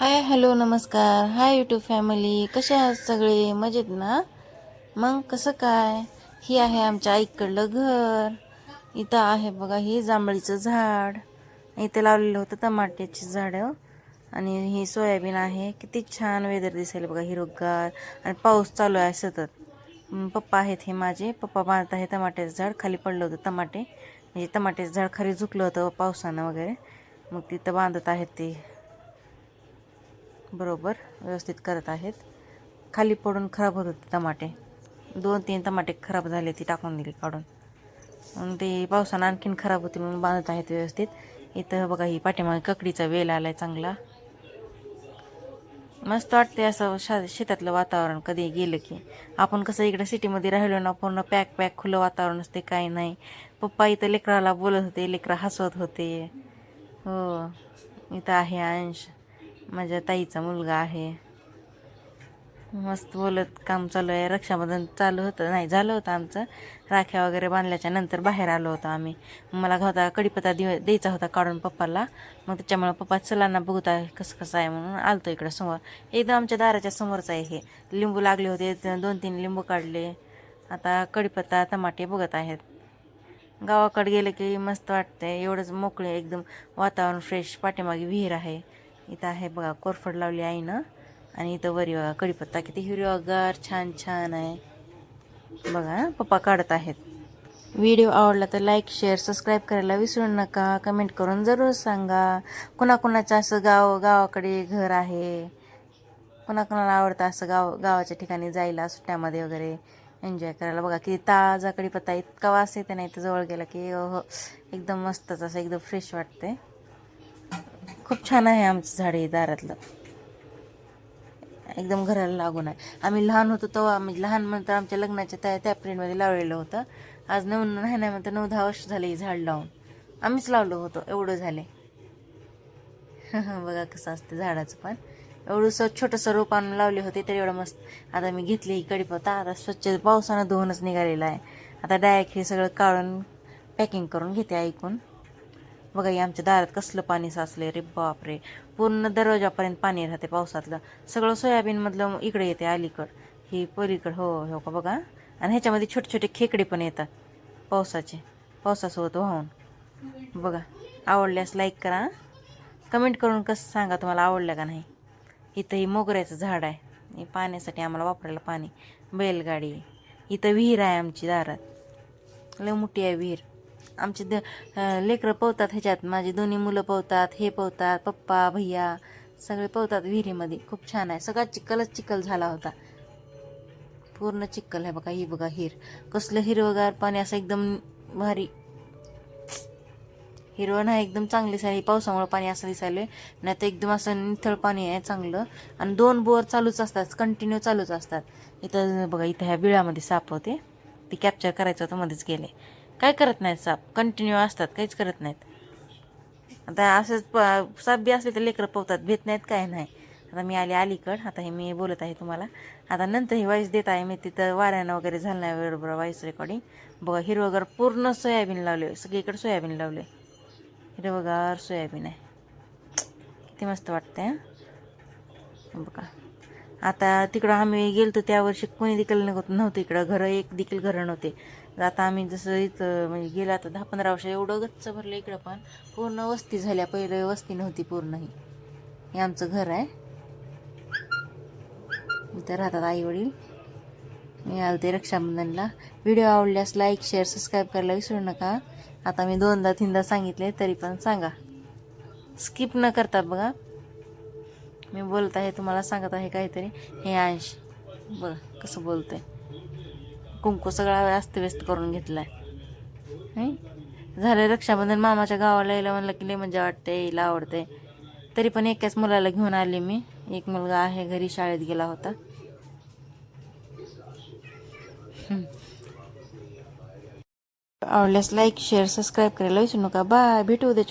Hi hello नमस्कार. Hi YouTube family कसे आहात सगळे? मजेत ना? मग कसं काय? ही आहे आमच्या आईकडलं घर. इथं आहे बघा हे जांभळीचं झाड. इथं लावलेलं होतं टमाट्याची झाडं. आणि ही सोयाबीन आहे. किती छान वेदर दिसेल बघा हिरवगार. आणि पाऊस चालू आहे सतत. पप्पा आहेत हे माझे. पप्पा बांधत आहे टमाट्याचं झाड. खाली पडलं होतं टमाटे. म्हणजे टमाट्याचं झाड खाली झुकलं होतं पावसानं वगैरे. मग तिथं बांधत आहेत ते. बरोबर व्यवस्थित करत आहेत. खाली पडून खराब होत होते टमाटे. दोन तीन टमाटे खराब झाले ती टाकून दिली काढून. मग ते पावसानं आणखीन खराब होते म्हणून बांधत आहेत व्यवस्थित. इथं बघा ही पाठीमागे ककडीचा वेल आला आहे चांगला. मस्त वाटते असं शा शेतातलं वातावरण कधी गेलं की. आपण कसं इकडं सिटीमध्ये राहिलो ना पूर्ण पॅक पॅक खुलं वातावरण असते काही नाही. पप्पा इथं लेकराला बोलत होते लेकरं हसवत होते. हो इथं आहे अंश. माझ्या ताईचा मुलगा आहे. मस्त बोलत काम चालू आहे. रक्षाबंधन चालू होतं. नाही झालं होतं आमचं. राख्या वगैरे बांधल्याच्या नंतर बाहेर आलो होतो आम्ही. मला होता कडीपत्ता दिव द्यायचा होता काढून पप्पाला. मग त्याच्यामुळे पप्पा चलांना बघत आहे कसं कसं आहे म्हणून आलतो इकडं समोर. एकदम आमच्या दाराच्या समोरचं आहे हे. लिंबू लागले होते. दोन तीन लिंबू काढले. आता कडीपत्ता टमाटे बघत आहेत. गावाकडे गेलं की मस्त वाटतंय. एवढंच मोकळे एकदम वातावरण फ्रेश पाठीमागे विहीर आहे. इथं आहे बघा कोरफड लावली आहे ना? आणि इथं वरी बघा कडीपत्ता किती हिरवागार छान छान आहे. बघा पप्पा काढत आहेत. व्हिडिओ आवडला तर लाईक शेअर सबस्क्राईब करायला विसरू नका. कमेंट करून जरूर सांगा. कुणाकुणाचं असं गाव गावाकडे घर आहे? कुणाकुणाला आवडतं असं गाव गावाच्या ठिकाणी जायला सुट्ट्यामध्ये वगैरे? एन्जॉय करायला बघा किती ताजा कडीपत्ता इतका वास येते नाही तर जवळ गेला की अहो, एकदम मस्तच असं एकदम फ्रेश वाटते खूप छान आहे आमचं झाड हे दारातलं. एकदम घराला लागून आहे. आम्ही लहान होतो तेव्हा म्हणजे लहान म्हणतात आमच्या लग्नाच्या त्या त्या पिरियडमध्ये लावलेलं होतं. आज नऊ नाही नाही म्हणतं नऊ दहा वर्ष झाले हे झाड लावून. आम्हीच लावलो होतो एवढं झाले. बघा कसं असतं झाडाचं पण. एवढं स छोटंसं रोप आणून लावले होते तर एवढं मस्त. आता मी घेतली ही कडीपत्ता आता स्वच्छ पावसानं धुवूनच निघालेलं आहे. आता डायरेक्ट हे सगळं काढून पॅकिंग करून घेते ऐकून. बघा हे आमच्या दारात कसलं पाणी साचलं रे बापरे. पूर्ण दरवाजापर्यंत पाणी राहते पावसातलं. सगळं सोयाबीनमधलं इकडे येते अलीकड. ही पलीकड हो हो का बघा. आणि ह्याच्यामध्ये छोटे छोटे खेकडे पण येतात. पावसाचे. पावसासोबत वाहून. बघा. आवडल्यास लाईक करा. कमेंट करून कसं सांगा तुम्हाला आवडलं का नाही? इथंही मोगऱ्याचं झाड आहे. हे पाण्यासाठी आम्हाला वापरायला पाणी. बैलगाडी. इथं विहीर आहे आमची दारात. लय मोठी आहे विहीर. आमचे द लेकरं पोहतात ह्याच्यात. माझी दोन्ही मुलं पोहतात हे पोहतात पप्पा भैया सगळे पोहतात विहिरीमध्ये. खूप छान आहे. सगळा चिखलच चिखल झाला होता. पूर्ण चिखल आहे बघा ही बघा हिर. कसलं हिरवगार पाणी असं एकदम भारी. हिरवं नाही एकदम चांगली दिसायली. पावसामुळे पाणी असं दिसायलं नाही तर एकदम असं निथळ पाणी आहे चांगलं. आणि दोन बोर चालूच असतात कंटिन्यू चालूच असतात. इथं बघा इथं ह्या बिळामध्ये साप होते. ते कॅप्चर करायचं होतं मध्येच गेले. काय करत नाहीत साप? कंटिन्यू असतात काहीच करत नाहीत. आता असंच प साप बी असले तर लेकरं पोहतात भेट नाहीत काय नाही. आता मी आले अलीकड आता हे मी बोलत आहे तुम्हाला. आता नंतर ही वाईस देत आहे मी तिथं वाऱ्यानं वगैरे झालं नाही बरोबर वाईस रेकॉर्डिंग बघा हिरवगार पूर्ण सोयाबीन लावले सगळीकडे सोयाबीन लावले हिरवगार सोयाबीन आहे. किती मस्त वाटते बघा. आता तिकडं आम्ही गेलतो त्या वर्षी कोणी देखील नव्हतं नव्हतं इकडं. घरं एक देखील घरं नव्हते. आता आम्ही जसं इथं म्हणजे गेलं आता दहा पंधरा वर्ष एवढं गच्च भरलं इकडं पण. पूर्ण वस्ती झाल्या पहिले वस्ती नव्हती पूर्ण ही हे आमचं घर आहे. इथं राहतात आई वडील मी आलते रक्षाबंधनला. व्हिडिओ आवडल्यास लाईक शेअर सबस्क्राईब करायला विसरू नका. आता मी दोनदा तीनदा सांगितले तरी पण सांगा. स्किप न करता बघा. मी बोलत आहे तुम्हाला सांगत आहे काहीतरी. हे अंश बघा कसं बोलते कुंकू सगळा अस्तव्यस्त करून घेतलाय. आहे झालं रक्षाबंधन मामाच्या गावाला यायला म्हणलं की लई मजा वाटते यायला आवडते तरी पण एकाच मुलाला घेऊन आले मी. एक मुलगा आहे घरी शाळेत गेला होता. आवडल्यास लाईक शेअर सबस्क्राईब करायला विसरू नका. बाय भेटू उद्याच्या